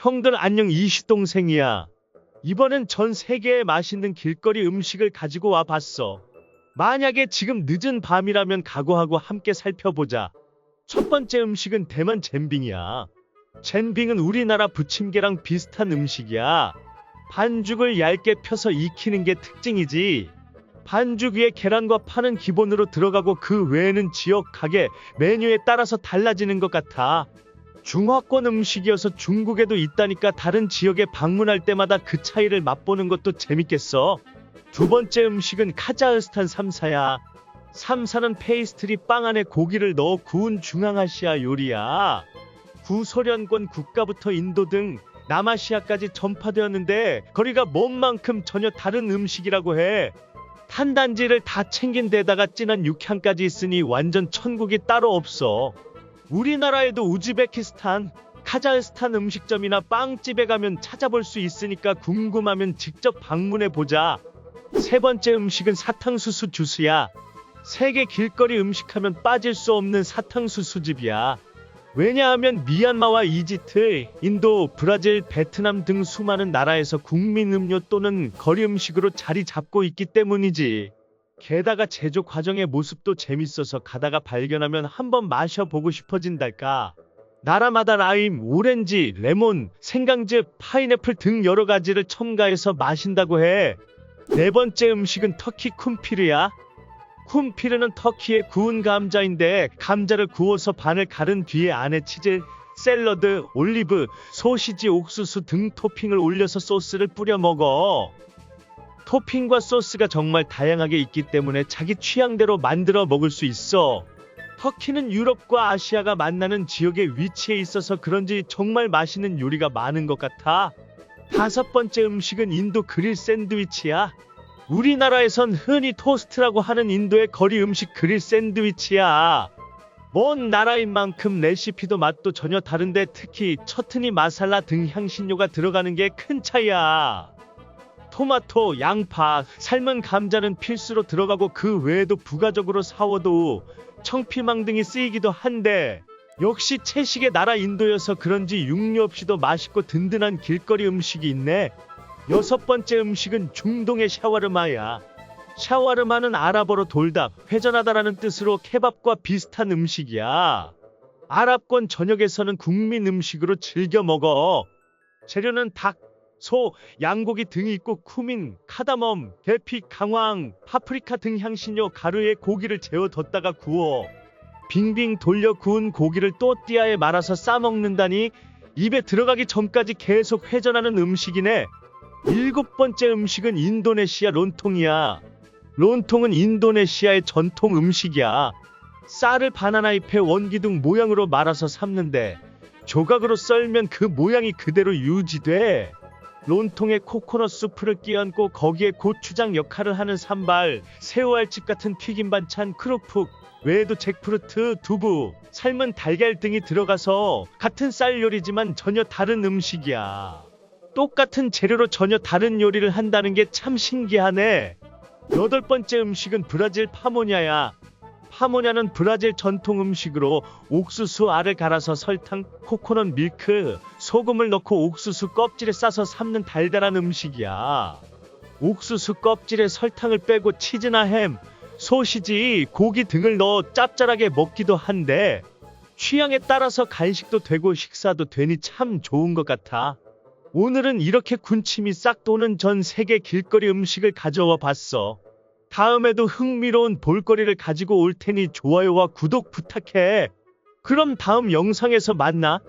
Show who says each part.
Speaker 1: 형들 안녕 이 시 동생이야. 이번엔 전 세계의 맛있는 길거리 음식을 가지고 와 봤어. 만약에 지금 늦은 밤이라면 각오하고 함께 살펴보자. 첫 번째 음식은 대만 젠빙이야. 젠빙은 우리나라 부침개랑 비슷한 음식이야. 반죽을 얇게 펴서 익히는 게 특징이지. 반죽 위에 계란과 파는 기본으로 들어가고 그 외에는 지역 가게 메뉴에 따라서 달라지는 것 같아. 중화권 음식이어서 중국에도 있다니까 다른 지역에 방문할 때마다 그 차이를 맛보는 것도 재밌겠어. 두 번째 음식은 카자흐스탄 삼사야. 삼사는 페이스트리 빵 안에 고기를 넣어 구운 중앙아시아 요리야. 구소련권 국가부터 인도 등 남아시아까지 전파되었는데 거리가 먼 만큼 전혀 다른 음식이라고 해. 탄단지를 다 챙긴 데다가 진한 육향까지 있으니 완전 천국이 따로 없어. 우리나라에도 우즈베키스탄, 카자흐스탄 음식점이나 빵집에 가면 찾아볼 수 있으니까 궁금하면 직접 방문해 보자. 세 번째 음식은 사탕수수 주스야. 세계 길거리 음식하면 빠질 수 없는 사탕수수 집이야. 왜냐하면 미얀마와 이집트, 인도, 브라질, 베트남 등 수많은 나라에서 국민 음료 또는 거리 음식으로 자리 잡고 있기 때문이지. 게다가 제조 과정의 모습도 재밌어서 가다가 발견하면 한번 마셔보고 싶어진달까. 나라마다 라임, 오렌지, 레몬, 생강즙, 파인애플 등 여러 가지를 첨가해서 마신다고 해. 네 번째 음식은 터키 쿰피르야. 쿰피르는 터키의 구운 감자인데 감자를 구워서 반을 가른 뒤에 안에 치즈, 샐러드, 올리브, 소시지, 옥수수 등 토핑을 올려서 소스를 뿌려 먹어. 토핑과 소스가 정말 다양하게 있기 때문에 자기 취향대로 만들어 먹을 수 있어. 터키는 유럽과 아시아가 만나는 지역에 위치해 있어서 그런지 정말 맛있는 요리가 많은 것 같아. 다섯 번째 음식은 인도 그릴 샌드위치야. 우리나라에선 흔히 토스트라고 하는 인도의 거리 음식 그릴 샌드위치야. 먼 나라인 만큼 레시피도 맛도 전혀 다른데 특히 처트니 마살라 등 향신료가 들어가는 게 큰 차이야. 토마토, 양파, 삶은 감자는 필수로 들어가고 그 외에도 부가적으로 사워도 청피망 등이 쓰이기도 한데 역시 채식의 나라 인도여서 그런지 육류 없이도 맛있고 든든한 길거리 음식이 있네. 여섯 번째 음식은 중동의 샤와르마야. 샤와르마는 아랍어로 돌답, 회전하다라는 뜻으로 케밥과 비슷한 음식이야. 아랍권 전역에서는 국민 음식으로 즐겨 먹어. 재료는 닭, 소, 양고기 등이 있고 쿠민, 카다멈, 계피, 강황, 파프리카 등 향신료 가루에 고기를 재워 뒀다가 구워. 빙빙 돌려 구운 고기를 또띠아에 말아서 싸먹는다니 입에 들어가기 전까지 계속 회전하는 음식이네. 일곱 번째 음식은 인도네시아 론통이야. 론통은 인도네시아의 전통 음식이야. 쌀을 바나나 잎의 원기둥 모양으로 말아서 삶는데 조각으로 썰면 그 모양이 그대로 유지돼. 론통에 코코넛 수프를 끼얹고 거기에 고추장 역할을 하는 산발, 새우알집 같은 튀김 반찬, 크로푹, 외에도 잭프루트, 두부, 삶은 달걀 등이 들어가서 같은 쌀 요리지만 전혀 다른 음식이야. 똑같은 재료로 전혀 다른 요리를 한다는 게 참 신기하네. 여덟 번째 음식은 브라질 파모냐야. 파모냐는 브라질 전통 음식으로 옥수수 알을 갈아서 설탕, 코코넛 밀크, 소금을 넣고 옥수수 껍질에 싸서 삶는 달달한 음식이야. 옥수수 껍질에 설탕을 빼고 치즈나 햄, 소시지, 고기 등을 넣어 짭짤하게 먹기도 한데 취향에 따라서 간식도 되고 식사도 되니 참 좋은 것 같아. 오늘은 이렇게 군침이 싹 도는 전 세계 길거리 음식을 가져와 봤어. 다음에도 흥미로운 볼거리를 가지고 올 테니 좋아요와 구독 부탁해. 그럼 다음 영상에서 만나.